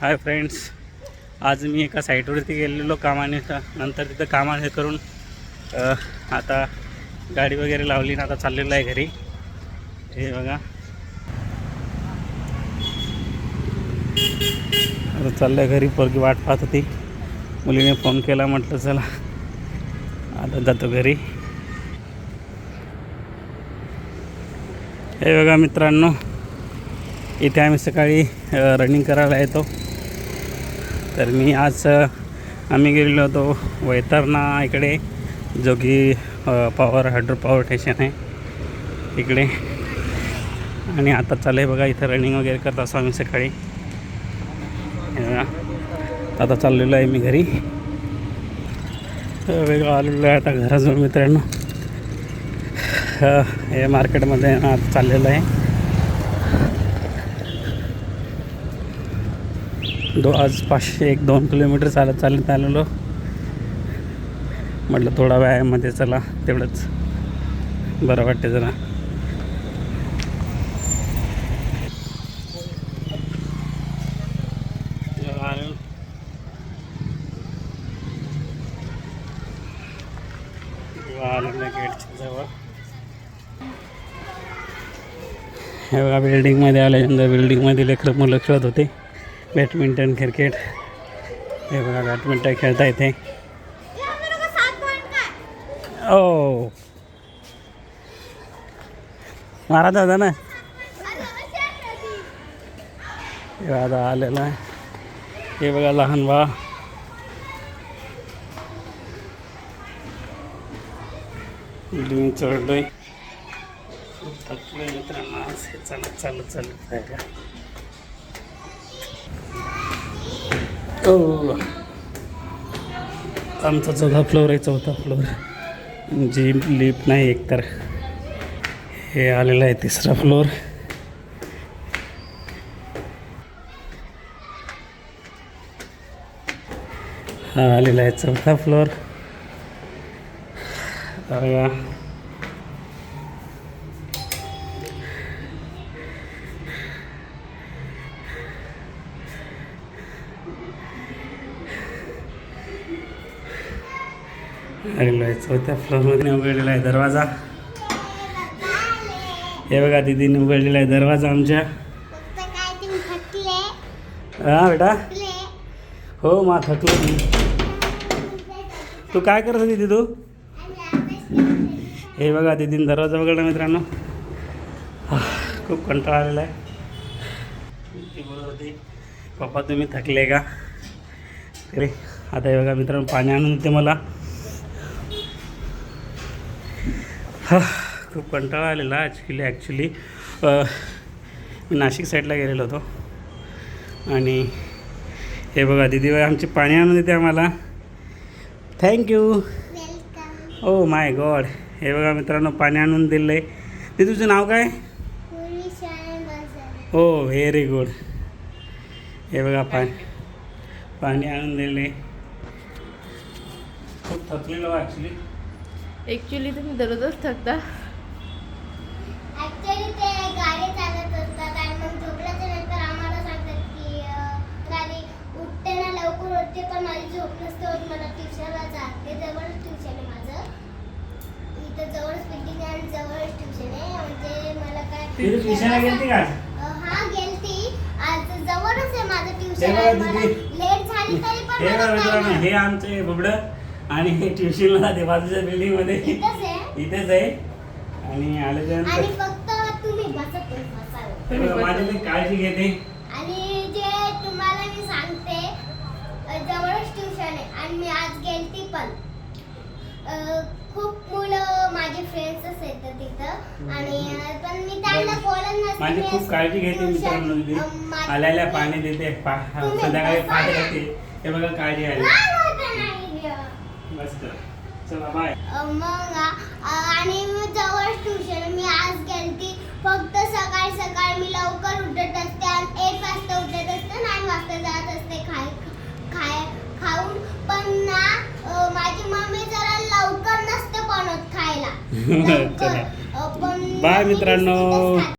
Hi friends आज मी एका साईटवरती गेलेलो कामाने. नंतर तिथं कामाने हे करून आता गाडी वगैरे लावली ना आता चाललेलो आहे घरी. हे बघा. आता चाललं आहे घरी पोरगी वाट पाहत होती. मुलीने फोन केला म्हटलं चला आता जातो घरी. हे बघा मित्रांनो इथे आम्ही सकाळी रनिंग करायला येतो. तर मी आज आम्ही गेलेलो होतो वैतरणा इकडे जो की पॉवर हायड्रो पॉवर स्टेशन आहे. इकडे. आणि आता चालू आहे बघा इथं रनिंग वगैरे करत असतो आम्ही सकाळी. आता चाललेलो आहे मी घरी. वेगळं आलेलो आहे आता घराजवळ मित्रांनो. हे मार्केटमध्ये आता चाललेलं आहे. दो आज पाचशे एक दोन किलोमीटर चालत चालत आलेलो. म्हटलं थोडा व्यायाममध्ये चला तेवढंच. बरं वाटते जरा. हे बघा बिल्डिंगमध्ये आल्यानंतर बिल्डिंगमध्ये लेकरं मुलं खेळत होते. Badminton cricket. हे बघा बॅडमिंटन खेळता येते. ओ. मारा दादा ना. हे आता आलेला आहे. हे बघा लहान बा. बिल्डिंग चढलोय. थकलोय मित्रांनो हे चालत चालत चालत जायला. आमचा चौथा फ्लोअर आहे चौथा फ्लोअर जी लिफ्ट नाही एकतर हे आलेलं आहे तिसरा फ्लोअर हा आलेला आहे चौथा फ्लोअर आलेलो आहे चौथ्या फ्लोअरमध्ये उघडलेला आहे दरवाजा. हे बघा दिदीने उघडलेला आहे दरवाजा आमच्या. हा बेटा? हो मा थकलो तू काय करत होती दिदू हे बघा दिदीने दरवाजा उघडला मित्रांनो. खूप कंटाळा आलेला आहे. ती बोलत होती पप्पा तुम्ही थकले का? अरे आता हे बघा मित्रांनो पाणी आणून देते मला. हा खूप कंटाळा आलेला ॲक्च्युली ॲक्च्युली मी नाशिक साईडला गेलेलो होतो. आणि हे बघा दिदी आमची पाणी आणून देते आम्हाला. थँक्यू ओ माय गॉड हे बघा मित्रांनो पाणी आणून दिलं आहे ते तुझं नाव काय? हो व्हेरी गुड हे बघा पाणी पाणी आणून दिले खूप थकलेलो ॲक्च्युली ऍक्च्युली तुम्ही दररोजच थकता. ऍक्च्युली ते गाडी चालत असतात आणि मग झोपल्याच्या नंतर आम्हाला सांगतात की गाडी उठते ना लवकर उठते पण माझी झोप नसते होत. मला ट्युशनला जाते जवळच ट्युशन आहे माझं. इथं जवळच बिल्डिंग आहे आणि जवळच ट्युशन आहे. म्हणजे मला काय तिथे ट्युशनला गेलती का अं, हा गेलती. आज जवळच आहे माझं ट्युशन मला. लेट झाली तरी पण हे. हे आमचे बुबडं. आणि हे ट्युशनला ते बाजूच्या बिल्डिंगमध्ये इथंच आहे? इथेच आहे. आणि आणि आल्याच्यानंतर माझी मी काळजी घेते. आणि जे तुम्हाला मी सांगते जवळच ट्युशन आहे आणि मी आज गेलती पण. खूप मुलं माझे फ्रेंड्सच येतात तिथं. आणि पण मी त्यांना बोलत नसते. माझी खूप काळजी घेते मित्रांनो आल्याला पाणी देते संध्याकाळी पाणी. देते. हे बघा काळजी आली. बस कर. चला बाय मग आणि मी जवळ ट्युशन मी आज गेलती. फक्त सकाळी सकाळी मी लवकर उठत असते आणि एक वाजता उठत असते नाईन वाजता जात असते खाय खाय खाऊन. पण ना माझी मम्मी जरा लवकर नसते बनवत खायला. बाय मित्रांनो.